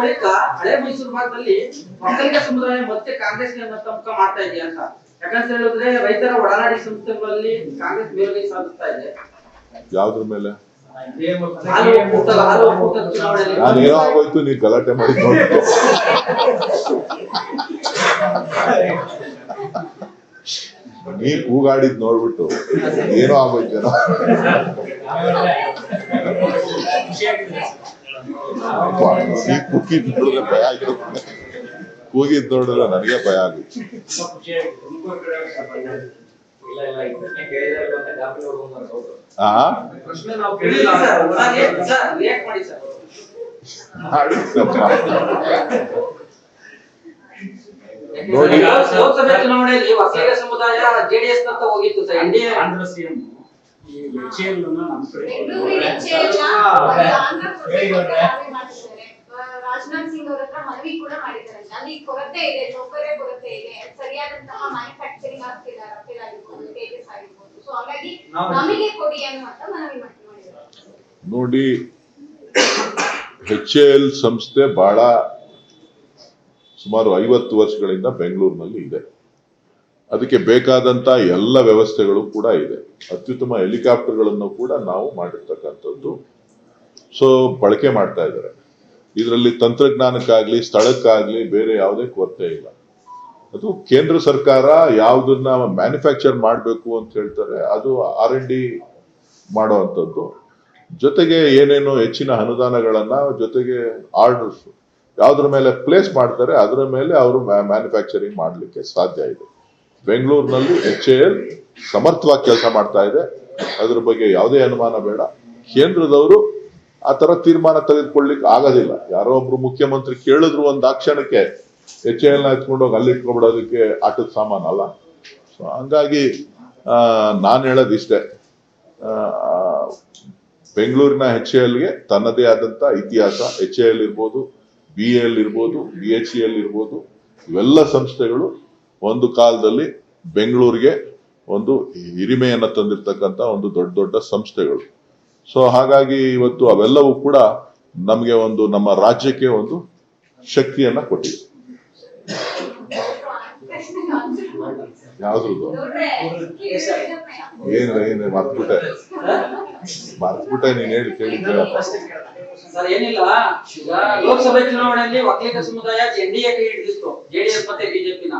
ಬಳಿಕ ಹಳೆ ಮೈಸೂರು ಭಾಗದಲ್ಲಿ ಒಕ್ಕಲಿಗ ಸಮುದಾಯ ಮತ್ತೆ ಕಾಂಗ್ರೆಸ್ ಮುಖ ಮಾಡ್ತಾ ಇದೆಯಾ ಅಂತ. ಯಾಕಂತ ಹೇಳಿದ್ರೆ ರೈತರ ಒಡನಾಡಿ ಸಂಸ್ಥೆಗಳಲ್ಲಿ ಕಾಂಗ್ರೆಸ್ ಮೇಲುಗೈ ಸಾಧಿಸ್ತಾ ಇದೆ. ಯಾವ್ದ್ರ ಮೇಲೆ? ನಾನೇನೋ ಆಗೋಯ್ತು ನೀ ಗಲಾಟೆ ಮಾಡಿ ನೋಡಿ. ನೀ ಕೂಗಾಡಿದ್ ನೋಡ್ಬಿಟ್ಟು ಏನೋ ಆಗೋಯ್ತೇನೋ ನೀ ಕುಕ್ಕಿದ್ ನೋಡಿದ್ರೆ ಭಯ ಆಯ್ತು. ಕೂಗಿದ್ ನೋಡಿದ್ರೆ ನನಗೆ ಭಯ ಆಗಿತ್ತು ಆ? ಪ್ರಶ್ನೆ ನಾವು ಕೇಳಿಲ್ಲ ಸರ್, ಸರ್, ಏ- ಮಾಡಿ ಸರ್. ಮಾಡಿ ಸ್ವಲ್ಪ. ನೋಡಿ. ಲೋಕಸಭೆ ಚುನಾವಣೆಯಲ್ಲಿ ವಕೀಲ ಸಮುದಾಯ ಜೆಡಿಎಸ್ ನಂತ ಹೋಗಿತ್ತು ಸರ್ ಎನ್ ಆಂಧ್ರ ಸಿಎಂ ಈ ಎಚ್ಎಲ್ ನಮ್ಮ ಕಡೆ ರಾಜನಾಥ್ ಸಿಂಗ್ ಅವ್ರ ಹತ್ರ ಮನವಿ ಕೂಡ ಮಾಡಿದ್ದಾರೆ. ಅಲ್ಲಿ ಕೊರತೆ ಇದೆ ನೌಕರರ ಕೊರತೆ ಇದೆ. ಸರಿಯಾದಂತಹ ಮ್ಯಾನುಫ್ಯಾಕ್ಚರಿಂಗ್ ಆಗ್ತಿಲ್ಲ ರಫೇಲ್ ಆಗಿರ್ಬೋದು ತೇಜಸ್ ಆಗಿರ್ಬೋದು. ಸೊ ಹಾಗಾಗಿ ನಾವು- ನಮಗೆ ಕೊಡಿ ಅನ್ನುವಂತ ಮನವಿ ಮಾಡಿ- ಮಾಡಿದ್ದಾರೆ ನೋಡಿ ಎಚ್ ಎಲ್ ಸಂಸ್ಥೆ ಬಹಳ ಸುಮಾರು ಐವತ್ತು ವರ್ಷಗಳಿಂದ ಬೆಂಗಳೂರಿನಲ್ಲಿ ಇದೆ. ಅದಕ್ಕೆ ಬೇಕಾದಂತ ಎಲ್ಲ ವ್ಯವಸ್ಥೆಗಳು ಕೂಡ ಇದೆ. ಅತ್ಯುತ್ತಮ ಹೆಲಿಕಾಪ್ಟರ್ಗಳನ್ನು ಕೂಡ ನಾವು ಮಾಡಿರ್ತಕ್ಕಂಥದ್ದು. ಸೊ ಬಳಕೆ ಮಾಡ್ತಾ ಇದ್ದಾರೆ. ಇದರಲ್ಲಿ ತಂತ್ರಜ್ಞಾನಕ್ಕಾಗ್ಲಿ, ಸ್ಥಳಕ್ಕಾಗ್ಲಿ ಬೇರೆ ಯಾವುದೇ ಕೊರತೆ ಇಲ್ಲ. ಅದು ಕೇಂದ್ರ ಸರ್ಕಾರ ಯಾವುದನ್ನ ಮ್ಯಾನುಫ್ಯಾಕ್ಚರ್ ಮಾಡಬೇಕು ಅಂತ ಹೇಳ್ತಾರೆ, ಅದು ಆರ್ ಎನ್ ಡಿ ಮಾಡುವಂಥದ್ದು ಜೊತೆಗೆ ಏನೇನು ಹೆಚ್ಚಿನ ಅನುದಾನಗಳನ್ನ ಜೊತೆಗೆ ಆರ್ಡರ್ಸ್ ಯಾವುದ್ರ ಮೇಲೆ ಪ್ಲೇಸ್ ಮಾಡ್ತಾರೆ, ಅದರ ಮೇಲೆ ಅವರು ಮ್ಯಾನುಫ್ಯಾಕ್ಚರಿಂಗ್ ಮಾಡಲಿಕ್ಕೆ ಸಾಧ್ಯ ಇದೆ. ಬೆಂಗಳೂರಿನಲ್ಲಿ ಎಚ್ ಎ ಎಲ್ ಸಮರ್ಥವಾಗಿ ಕೆಲಸ ಮಾಡ್ತಾ ಇದೆ. ಅದ್ರ ಬಗ್ಗೆ ಯಾವುದೇ ಅನುಮಾನ ಬೇಡ. ಕೇಂದ್ರದವರು ಆ ತರ ತೀರ್ಮಾನ ತೆಗೆದುಕೊಳ್ಳಿಕ್ಕೆ ಆಗೋದಿಲ್ಲ. ಯಾರೋ ಒಬ್ರು ಮುಖ್ಯಮಂತ್ರಿ ಕೇಳಿದ್ರು ಒಂದು ಆಕ್ಷಣಕ್ಕೆ ಕ್ಷಣಕ್ಕೆ ಎಚ್ ಎಲ್ನ ಎತ್ಕೊಂಡೋಗಿ ಅಲ್ಲಿ ಇಟ್ಕೊಂಡ್ಬಿಡೋದಕ್ಕೆ ಆಟದ ಸಾಮಾನು ಅಲ್ಲ. ಸೊ ಹಂಗಾಗಿ ನಾನು ಹೇಳೋದು ಇಷ್ಟೇ. ಬೆಂಗಳೂರಿನ ಎಚ್ ಎಲ್ಗೆ ತನ್ನದೇ ಆದಂತ ಇತಿಹಾಸ, ಎಚ್ ಎಲ್ ಇರ್ಬೋದು, ಬಿ ಎಲ್ ಇರ್ಬೋದು, ಬಿ ಎಚ್ ಎಲ್ ಇರ್ಬೋದು, ಇವೆಲ್ಲ ಸಂಸ್ಥೆಗಳು ಒಂದು ಕಾಲದಲ್ಲಿ ಬೆಂಗಳೂರಿಗೆ ಒಂದು ಹಿರಿಮೆಯನ್ನು ತಂದಿರ್ತಕ್ಕಂಥ ಒಂದು ದೊಡ್ಡ ದೊಡ್ಡ ಸಂಸ್ಥೆಗಳು. ಸೊ ಹಾಗಾಗಿ ಇವತ್ತು ಅವೆಲ್ಲವೂ ಕೂಡ ನಮಗೆ ಒಂದು, ನಮ್ಮ ರಾಜ್ಯಕ್ಕೆ ಒಂದು ಶಕ್ತಿಯನ್ನ ಕೊಟ್ಟಿದೆ. ಯಾವ್ದು ಏನು ಏನು ಮರ್ತ್ಬಿಟ್ಟೆ. ಮರ್ತ್ಬಿಟ್ಟೆ, ನೀನ್ ಹೇಳಿ ಕೇಳಿದ್ದೆ ಸರ್, ಏನಿಲ್ಲ. ಲೋಕಸಭೆ ಚುನಾವಣೆಯಲ್ಲಿ ಒಕ್ಕಲಿಗ ಸಮುದಾಯ ಎನ್ ಡಿ ಎ ಕೈ ಹಿಡಿದಿತ್ತು, ಜೆಡಿಎಸ್ ಮತ್ತೆ ಬಿಜೆಪಿನ.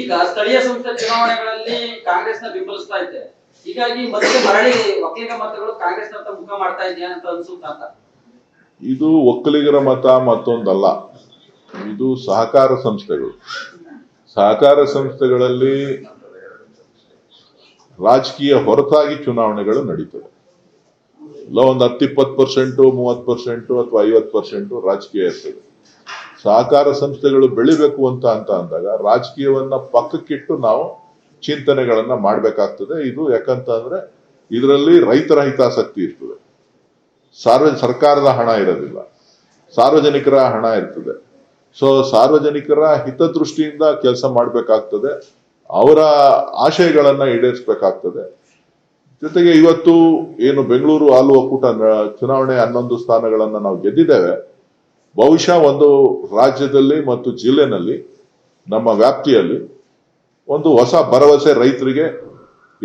ಈಗ ಸ್ಥಳೀಯ ಸಂಸ್ಥೆ ಚುನಾವಣೆಗಳಲ್ಲಿ ಕಾಂಗ್ರೆಸ್ನ ಬೆಂಬಲಿಸ್ತಾ ಇದೆ ಹೀಗಾಗಿ ಮತ್ತೆ ಮರಳಿ ಒಕ್ಕಲಿಗ ಮತಗಳು ಕಾಂಗ್ರೆಸ್ ಮುಖ ಮಾಡ್ತಾ ಇದೆಯಾ ಅಂತ ಅನ್ಸುತ್ತಾ ಇದು ಒಕ್ಕಲಿಗರ ಮತ ಮತ್ತೊಂದಲ್ಲ. ಇದು ಸಹಕಾರ ಸಂಸ್ಥೆಗಳು. ಸಹಕಾರ ಸಂಸ್ಥೆಗಳಲ್ಲಿ ರಾಜಕೀಯ ಹೊರತಾಗಿ ಚುನಾವಣೆಗಳು ನಡೀತವೆ. ಇಲ್ಲ, ಒಂದು ಹತ್ತಿಪ್ಪತ್ತು ಪರ್ಸೆಂಟ್, ಮೂವತ್ತು ಪರ್ಸೆಂಟ್ ಅಥವಾ ಐವತ್ತು ಪರ್ಸೆಂಟು ರಾಜಕೀಯ ಇರ್ತದೆ. ಸಹಕಾರ ಸಂಸ್ಥೆಗಳು ಬೆಳಿಬೇಕು ಅಂತ ಅಂತ ಅಂದಾಗ ರಾಜಕೀಯವನ್ನ ಪಕ್ಕಕ್ಕಿಟ್ಟು ನಾವು ಚಿಂತನೆಗಳನ್ನ ಮಾಡಬೇಕಾಗ್ತದೆ. ಇದು ಯಾಕಂತ ಅಂದ್ರೆ ಇದರಲ್ಲಿ ರೈತರ ಹಿತಾಸಕ್ತಿ ಇರ್ತದೆ. ಸಾರ್ವ ಸರ್ಕಾರದ ಹಣ ಇರೋದಿಲ್ಲ. ಸಾರ್ವಜನಿಕರ ಹಣ ಇರ್ತದೆ. ಸೊ ಸಾರ್ವಜನಿಕರ ಹಿತದೃಷ್ಟಿಯಿಂದ ಕೆಲಸ ಮಾಡಬೇಕಾಗ್ತದೆ. ಅವರ ಆಶಯಗಳನ್ನ ಈಡೇರಿಸಬೇಕಾಗ್ತದೆ. ಜೊತೆಗೆ ಇವತ್ತು ಏನು ಬೆಂಗಳೂರು ಹಾಲು ಒಕ್ಕೂಟ ಚುನಾವಣೆ ಹನ್ನೊಂದು ಸ್ಥಾನಗಳನ್ನು ನಾವು ಗೆದ್ದಿದ್ದೇವೆ. ಬಹುಶಃ ಒಂದು ರಾಜ್ಯದಲ್ಲಿ ಮತ್ತು ಜಿಲ್ಲೆನಲ್ಲಿ, ನಮ್ಮ ವ್ಯಾಪ್ತಿಯಲ್ಲಿ ಒಂದು ಹೊಸ ಭರವಸೆ ರೈತರಿಗೆ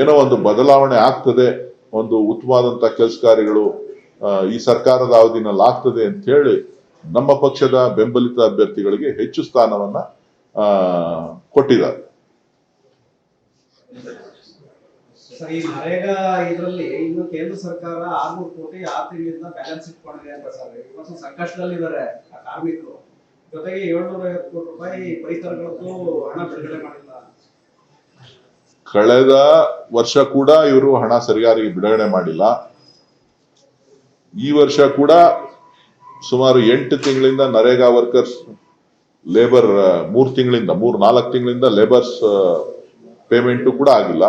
ಏನೋ ಒಂದು ಬದಲಾವಣೆ ಆಗ್ತದೆ, ಒಂದು ಉತ್ತಮವಾದಂತಹ ಕೆಲಸ ಕಾರ್ಯಗಳು ಈ ಸರ್ಕಾರದ ಅವಧಿನಲ್ಲಿ ಆಗ್ತದೆ ಅಂತ ಹೇಳಿ ನಮ್ಮ ಪಕ್ಷದ ಬೆಂಬಲಿತ ಅಭ್ಯರ್ಥಿಗಳಿಗೆ ಹೆಚ್ಚು ಸ್ಥಾನವನ್ನ ಕೊಟ್ಟಿದ್ದಾರೆ. ಈ ಇದರಲ್ಲಿ ಕೇಂದ್ರ ಸರ್ಕಾರ ಆರ್ನೂರು ಕೋಟಿ ಬ್ಯಾಲೆನ್ಸ್ ಇಟ್ಕೊಂಡಿದೆ ಅಂತ ಸರ್. ಸಂಕಷ್ಟದಲ್ಲಿದ್ದಾರೆ ಕಾರ್ಮಿಕರು. ಜೊತೆಗೆ ಏಳ್ನೂರ ಐವತ್ತು ಕೋಟಿ ರೂಪಾಯಿ ಪರಿಸರಗಳಿಗೂ ಹಣ ಬಿಡುಗಡೆ ಮಾಡಿಲ್ಲ ಕಳೆದ ವರ್ಷ ಕೂಡ ಇವರು ಹಣ ಸರಿಯಾಗಿ ಬಿಡುಗಡೆ ಮಾಡಿಲ್ಲ. ಈ ವರ್ಷ ಕೂಡ ಸುಮಾರು ಎಂಟು ತಿಂಗಳಿಂದ ನರೇಗಾ ವರ್ಕರ್ಸ್ ಲೇಬರ್, ಮೂರು ತಿಂಗಳಿಂದ, ಮೂರ್, ನಾಲ್ಕು ತಿಂಗಳಿಂದ ಲೇಬರ್ಸ್ ಪೇಮೆಂಟ್ ಕೂಡ ಆಗಿಲ್ಲ.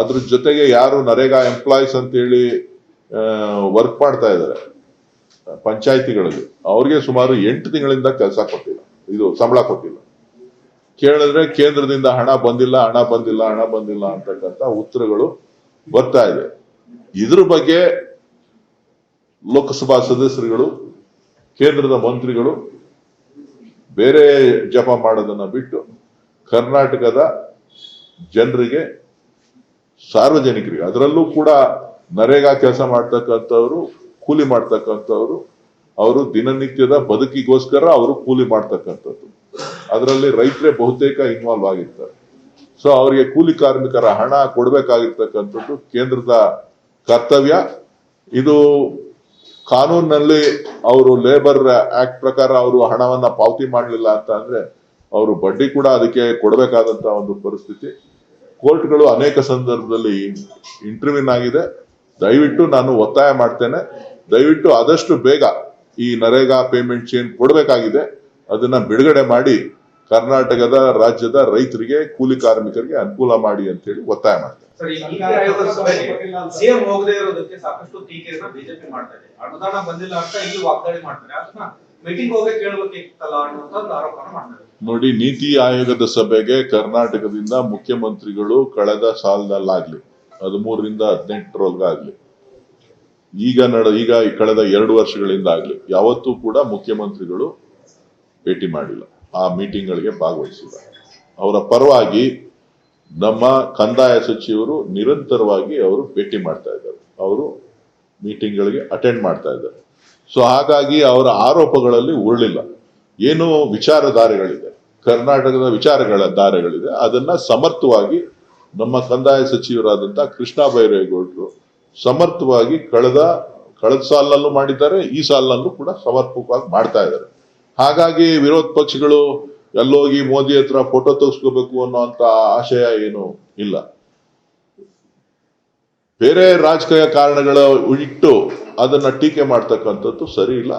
ಅದ್ರ ಜೊತೆಗೆ ಯಾರು ನರೇಗಾ ಎಂಪ್ಲಾಯೀಸ್ ಅಂತೇಳಿ ವರ್ಕ್ ಮಾಡ್ತಾ ಇದ್ದಾರೆ, ಪಂಚಾಯಿತಿಗಳಲ್ಲಿ. ಅವ್ರಿಗೆ ಸುಮಾರು ಎಂಟು ತಿಂಗಳಿಂದ ಕೆಲಸ ಕೊಟ್ಟಿಲ್ಲ. ಇದು ಸಂಬಳ ಕೊಟ್ಟಿಲ್ಲ. ಕೇಳಿದ್ರೆ ಕೇಂದ್ರದಿಂದ ಹಣ ಬಂದಿಲ್ಲ ಹಣ ಬಂದಿಲ್ಲ ಹಣ ಬಂದಿಲ್ಲ ಅಂತಕ್ಕಂಥ ಉತ್ತರಗಳು ಬರ್ತಾ ಇದೆ. ಇದ್ರ ಬಗ್ಗೆ ಲೋಕಸಭಾ ಸದಸ್ಯರುಗಳು, ಕೇಂದ್ರದ ಮಂತ್ರಿಗಳು ಬೇರೆ ಜಪ ಮಾಡೋದನ್ನ ಬಿಟ್ಟು ಕರ್ನಾಟಕದ ಜನರಿಗೆ, ಸಾರ್ವಜನಿಕರಿಗೆ, ಅದರಲ್ಲೂ ಕೂಡ ನರೇಗಾ ಕೆಲಸ ಮಾಡ್ತಕ್ಕಂಥವ್ರು, ಕೂಲಿ ಮಾಡ್ತಕ್ಕಂಥವ್ರು, ಅವರು ದಿನನಿತ್ಯದ ಬದುಕಿಗೋಸ್ಕರ ಅವರು ಕೂಲಿ ಮಾಡ್ತಕ್ಕಂಥದ್ದು. ಅದರಲ್ಲಿ ರೈತರೇ ಬಹುತೇಕ ಇನ್ವಾಲ್ವ್ ಆಗಿರ್ತಾರೆ. ಸೊ ಅವರಿಗೆ ಕೂಲಿ ಕಾರ್ಮಿಕರ ಹಣ ಕೊಡಬೇಕಾಗಿರ್ತಕ್ಕಂಥದ್ದು ಕೇಂದ್ರದ ಕರ್ತವ್ಯ. ಇದು ಕಾನೂನಿನಲ್ಲಿ ಅವರು ಲೇಬರ್ ಆಕ್ಟ್ ಪ್ರಕಾರ ಅವರು ಹಣವನ್ನ ಪಾವತಿ ಮಾಡಲಿಲ್ಲ ಅಂತ ಅಂದ್ರೆ ಅವರು ಬಡ್ಡಿ ಕೂಡ ಅದಕ್ಕೆ ಕೊಡಬೇಕಾದಂತ ಒಂದು ಪರಿಸ್ಥಿತಿ. ಕೋರ್ಟ್ಗಳು ಅನೇಕ ಸಂದರ್ಭದಲ್ಲಿ ಇಂಟರ್ವ್ಯೂನ್ ಆಗಿದೆ. ದಯವಿಟ್ಟು ನಾನು ಒತ್ತಾಯ ಮಾಡ್ತೇನೆ. ದಯವಿಟ್ಟು ಆದಷ್ಟು ಬೇಗ ಈ ನರೇಗಾ ಪೇಮೆಂಟ್ ಚೇನ್ ಕೊಡಬೇಕಾಗಿದೆ. ಅದನ್ನ ಬಿಡುಗಡೆ ಮಾಡಿ ಕರ್ನಾಟಕದ ರಾಜ್ಯದ ರೈತರಿಗೆ ಕೂಲಿ ಕಾರ್ಮಿಕರಿಗೆ ಅನುಕೂಲ ಮಾಡಿ ಅಂತ ಹೇಳಿ ಒತ್ತಾಯ ಮಾಡ್ತಾರೆ. ನೋಡಿ ನೀತಿ ಆಯೋಗದ ಸಭೆಗೆ ಕರ್ನಾಟಕದಿಂದ ಮುಖ್ಯಮಂತ್ರಿಗಳು ಕಳೆದ ಸಾಲದಲ್ಲಾಗ್ಲಿ ಹದಿಮೂರರಿಂದ ಹದಿನೆಂಟರೊಳಗಾಗ್ಲಿ ಈಗ ನಡ ಈಗ ಕಳೆದ ಎರಡು ವರ್ಷಗಳಿಂದ ಆಗ್ಲಿ ಯಾವತ್ತೂ ಕೂಡ ಮುಖ್ಯಮಂತ್ರಿಗಳು ಭೇಟಿ ಮಾಡಿಲ್ಲ. ಆ ಮೀಟಿಂಗ್ಗಳಿಗೆ ಭಾಗವಹಿಸಿದ್ದಾರೆ. ಅವರ ಪರವಾಗಿ ನಮ್ಮ ಕಂದಾಯ ಸಚಿವರು ನಿರಂತರವಾಗಿ ಅವರು ಭೇಟಿ ಮಾಡ್ತಾ ಇದ್ದಾರೆ. ಅವರು ಮೀಟಿಂಗ್ಗಳಿಗೆ ಅಟೆಂಡ್ ಮಾಡ್ತಾ ಇದ್ದಾರೆ. ಸೊ, ಹಾಗಾಗಿ ಅವರ ಆರೋಪಗಳಲ್ಲಿ ಉರುಳಿಲ್ಲ. ಏನು ವಿಚಾರಧಾರೆಗಳಿದೆ? ಕರ್ನಾಟಕದ ವಿಚಾರಗಳ ದಾರೆಗಳಿದೆ ಅದನ್ನ ಸಮರ್ಥವಾಗಿ ನಮ್ಮ ಕಂದಾಯ ಸಚಿವರಾದಂತ ಕೃಷ್ಣ ಬೈರೇಗೌಡರು ಸಮರ್ಥವಾಗಿ ಕಳೆದ ಕಳೆದ ಸಾಲಿನಲ್ಲೂ ಮಾಡಿದ್ದಾರೆ, ಈ ಸಾಲಿನಲ್ಲೂ ಕೂಡ ಸಮರ್ಪಕವಾಗಿ ಮಾಡ್ತಾ ಇದ್ದಾರೆ. ಹಾಗಾಗಿ ವಿರೋಧ ಪಕ್ಷಗಳು ಎಲ್ಲೋಗಿ ಮೋದಿ ಹತ್ರ ಫೋಟೋ ತೆಗೆಸ್ಕೋಬೇಕು ಅನ್ನೋಂತ ಆಶಯ ಏನು ಇಲ್ಲ. ಬೇರೆ ರಾಜಕೀಯ ಕಾರಣಗಳ ಇಟ್ಟು ಅದನ್ನ ಟೀಕೆ ಮಾಡ್ತಕ್ಕಂಥದ್ದು ಸರಿ ಇಲ್ಲ.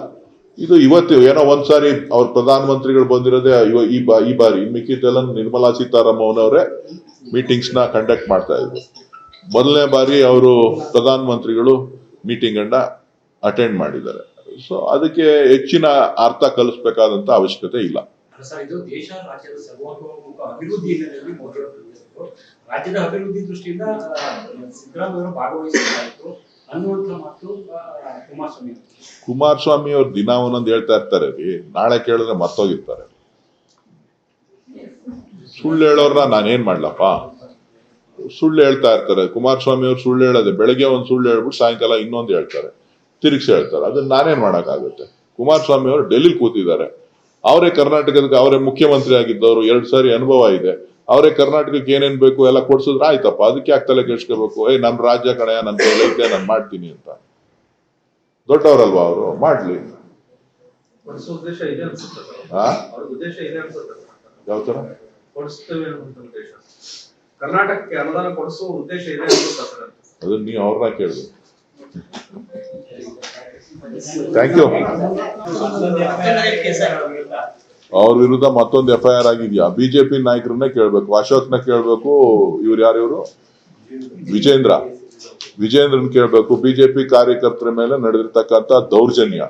ಇದು ಇವತ್ತು ಏನೋ ಒಂದ್ಸಾರಿ ಅವ್ರ ಪ್ರಧಾನಮಂತ್ರಿಗಳು ಬಂದಿರೋದೇ ಈ ಈ ಬಾರಿ. ಮಿಕ್ಕಿದ್ದೆಲ್ಲ ನಿರ್ಮಲಾ ಸೀತಾರಾಮನ್ ಅವರೇ ಮೀಟಿಂಗ್ಸ್ನ ಕಂಡಕ್ಟ್ ಮಾಡ್ತಾ ಇದ್ರು. ಮೊದಲನೇ ಬಾರಿ ಅವರು ಪ್ರಧಾನಮಂತ್ರಿಗಳು ಮೀಟಿಂಗ್ ಅನ್ನ ಅಟೆಂಡ್ ಮಾಡಿದ್ದಾರೆ. ಸೊ ಅದಕ್ಕೆ ಹೆಚ್ಚಿನ ಅರ್ಥ ಕಲಿಸ್ಬೇಕಾದಂತ ಅವಶ್ಯಕತೆ ಇಲ್ಲ. ರಾಜ್ಯದ ಅಭಿವೃದ್ಧಿ ದೃಷ್ಟಿಯಿಂದ ಸಿದ್ದರಾಮಯ್ಯ ಕುಮಾರಸ್ವಾಮಿ ಅವರು. ಕುಮಾರಸ್ವಾಮಿ ಅವ್ರು ದಿನ ಒಂದೊಂದು ಹೇಳ್ತಾ ಇರ್ತಾರೆ ರೀ ನಾಳೆ ಕೇಳಿದ್ರೆ ಮರ್ತೋಗಿರ್ತಾರೆ. ಸುಳ್ಳು ಹೇಳೋರ್ನ ನಾನೇನ್ ಮಾಡ್ಲಪ್ಪ? ಸುಳ್ಳು ಹೇಳ್ತಾ ಇರ್ತಾರೆ. ಕುಮಾರಸ್ವಾಮಿ ಅವ್ರು ಸುಳ್ಳು ಹೇಳೋದೆ ಬೆಳಗ್ಗೆ ಒಂದು ಸುಳ್ಳು ಹೇಳ್ಬಿಟ್ಟು ಸಾಯಂಕಾಲ ಇನ್ನೊಂದು ಹೇಳ್ತಾರೆ. ತಿರುಗಿಸಿ ಹೇಳ್ತಾರೆ. ಅದನ್ನ ನಾನೇನ್ ಮಾಡಕ್ಕಾಗುತ್ತೆ? ಕುಮಾರಸ್ವಾಮಿ ಅವರು ಡೆಲ್ಲಿ ಕೂತಿದ್ದಾರೆ. ಅವರೇ ಕರ್ನಾಟಕದ ಅವರೇ ಮುಖ್ಯಮಂತ್ರಿ ಆಗಿದ್ದವರು ಎರಡು ಸಾರಿ ಅನುಭವ ಇದೆ. ಅವರೇ ಕರ್ನಾಟಕಕ್ಕೆ ಏನೇನ್ ಬೇಕು ಎಲ್ಲ ಕೊಡ್ಸಿದ್ರೆ ಆಯ್ತಪ್ಪ ಅದಕ್ಕೆ ಯಾಕೆ ತಲೆ ಕೆಡ್ಸ್ಕೋಬೇಕು? ಏ ನಮ್ ರಾಜ್ಯ ಕಡೆ ನನ್ ಕೈಲೈತೆ ನಾನು ಮಾಡ್ತೀನಿ ಅಂತ. ದೊಡ್ಡವರಲ್ವಾ ಅವರು? ಮಾಡ್ಲಿ. ಯಾವ ತರ ಕರ್ನಾಟಕಕ್ಕೆ ಅನುದಾನ ಕೊಡಿಸುವ ಉದ್ದೇಶ ಇದೆ ಅದನ್ನ ನೀವು ಅವ್ರನ್ನ ಕೇಳ್ಬೇಕು. ಥ್ಯಾಂಕ್ ಯು ಅವ್ರ ವಿರುದ್ಧ ಮತ್ತೊಂದು ಎಫ್ ಐ ಆರ್ ಆಗಿದ್ಯಾ ಬಿಜೆಪಿ ನಾಯಕರನ್ನ ಕೇಳ್ಬೇಕು. ಅಶೋಕ್ನ ಕೇಳ್ಬೇಕು. ಇವ್ರು ಯಾರು ಇವರು? ವಿಜೇಂದ್ರ. ವಿಜೇಂದ್ರನ್ ಕೇಳ್ಬೇಕು. ಬಿಜೆಪಿ ಕಾರ್ಯಕರ್ತರ ಮೇಲೆ ನಡೆದಿರ್ತಕ್ಕಂಥ ದೌರ್ಜನ್ಯ.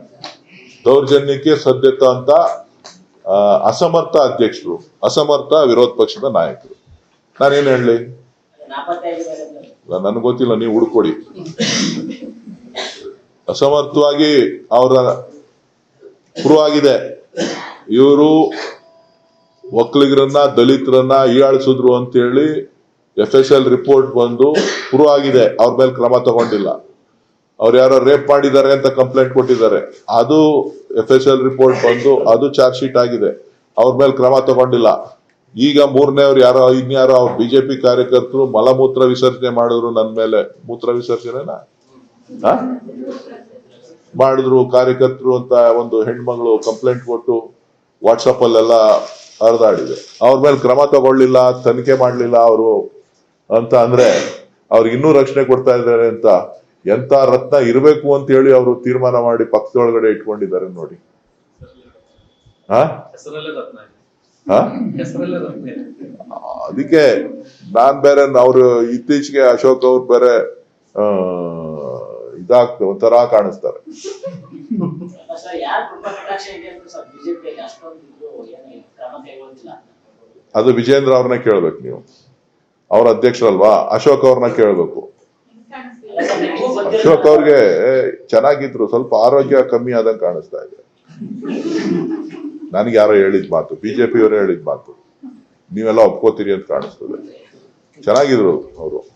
ದೌರ್ಜನ್ಯಕ್ಕೆ ಸದ್ಯತ ಅಂತ ಅಸಮರ್ಥ ಅಧ್ಯಕ್ಷರು. ಅಸಮರ್ಥ ವಿರೋಧ ಪಕ್ಷದ ನಾಯಕರು. ನಾನೇನ್ ಹೇಳಲಿ? ನನಗೆ ಗೊತ್ತಿಲ್ಲ. ನೀವು ಹುಡ್ಕೊಡಿ. ಅಸಮರ್ಥವಾಗಿ ಅವರ ಪ್ರೂವ್ ಆಗಿದೆ. ಇವರು ಒಕ್ಕಲಿಗರನ್ನ ದಲಿತರನ್ನ ಹೀಯಾಳಿಸಿದ್ರು ಅಂತೇಳಿ ಎಫ್ ಎಸ್ ಎಲ್ ರಿಪೋರ್ಟ್ ಬಂದು ಪ್ರೂವ್ ಆಗಿದೆ. ಅವ್ರ ಮೇಲೆ ಕ್ರಮ ತಗೊಂಡಿಲ್ಲ. ಅವ್ರು ಯಾರೋ ರೇಪ್ ಮಾಡಿದ್ದಾರೆ ಅಂತ ಕಂಪ್ಲೇಂಟ್ ಕೊಟ್ಟಿದ್ದಾರೆ. ಅದು ಎಫ್ ಎಸ್ ಎಲ್ ರಿಪೋರ್ಟ್ ಬಂದು ಅದು ಚಾರ್ಜ್ ಶೀಟ್ ಆಗಿದೆ. ಅವ್ರ ಮೇಲೆ ಕ್ರಮ ತಗೊಂಡಿಲ್ಲ. ಈಗ ಮೂರನೇ ಅವ್ರು ಯಾರೋ, ಇನ್ಯಾರೋ ಅವ್ರ ಬಿಜೆಪಿ ಕಾರ್ಯಕರ್ತರು ಮಲಮೂತ್ರ ವಿಸರ್ಜನೆ ಮಾಡಿದ್ರು ನನ್ನ ಮೇಲೆ. ಮೂತ್ರ ವಿಸರ್ಜನೆನಾ? ಮಾಡಿದ್ರು ಕಾರ್ಯಕರ್ತರು ಅಂತ ಒಂದು ಹೆಣ್ಮಗಳು ಕಂಪ್ಲೇಂಟ್ ಕೊಟ್ಟು ವಾಟ್ಸಪ್ ಅಲ್ಲೆಲ್ಲ ಹರಿದಾಡಿದೆ. ಅವ್ರ ಮೇಲೆ ಕ್ರಮ ತಗೊಳ್ಳಿಲ್ಲ ತನಿಖೆ ಮಾಡ್ಲಿಲ್ಲ ಅವರು ಅಂತ ಅಂದ್ರೆ ಅವ್ರಿಗೆ ಇನ್ನೂ ರಕ್ಷಣೆ ಕೊಡ್ತಾ ಇದ್ದಾರೆ ಅಂತ ಎಂತ ರತ್ನ ಇರಬೇಕು ಅಂತ ಹೇಳಿ ಅವರು ತೀರ್ಮಾನ ಮಾಡಿ ಪಕ್ಕದೊಳಗಡೆ ಇಟ್ಕೊಂಡಿದ್ದಾರೆ ನೋಡಿ. ಅದಕ್ಕೆ ನಾನ್ ಬೇರೆ ಅವ್ರು ಇತ್ತೀಚೆಗೆ ಅಶೋಕ್ ಅವ್ರು ಬೇರೆ ಆ ಇದಾಗ್ತ ಒಂಥರ ಕಾಣಿಸ್ತಾರೆ. ಅದು ವಿಜೇಂದ್ರ ಅವ್ರನ್ನ ಕೇಳ್ಬೇಕು ನೀವು. ಅವ್ರ ಅಧ್ಯಕ್ಷರಲ್ವಾ? ಅಶೋಕ್ ಅವ್ರನ್ನ ಕೇಳ್ಬೇಕು. ಅಶೋಕ್ ಅವ್ರಿಗೆ ಚೆನ್ನಾಗಿದ್ರು ಸ್ವಲ್ಪ ಆರೋಗ್ಯ ಕಮ್ಮಿ ಆದಂಗೆ ಕಾಣಿಸ್ತಾ ಇದೆ. ನನಗೆ ಯಾರೋ ಹೇಳಿದ ಮಾತು ಬಿಜೆಪಿಯವರೇ ಹೇಳಿದ ಮಾತು. ನೀವೆಲ್ಲ ಒಪ್ಕೋತೀರಿ ಅಂತ ಕಾಣಿಸ್ತದೆ. ಚೆನ್ನಾಗಿದ್ರು ಅವರು.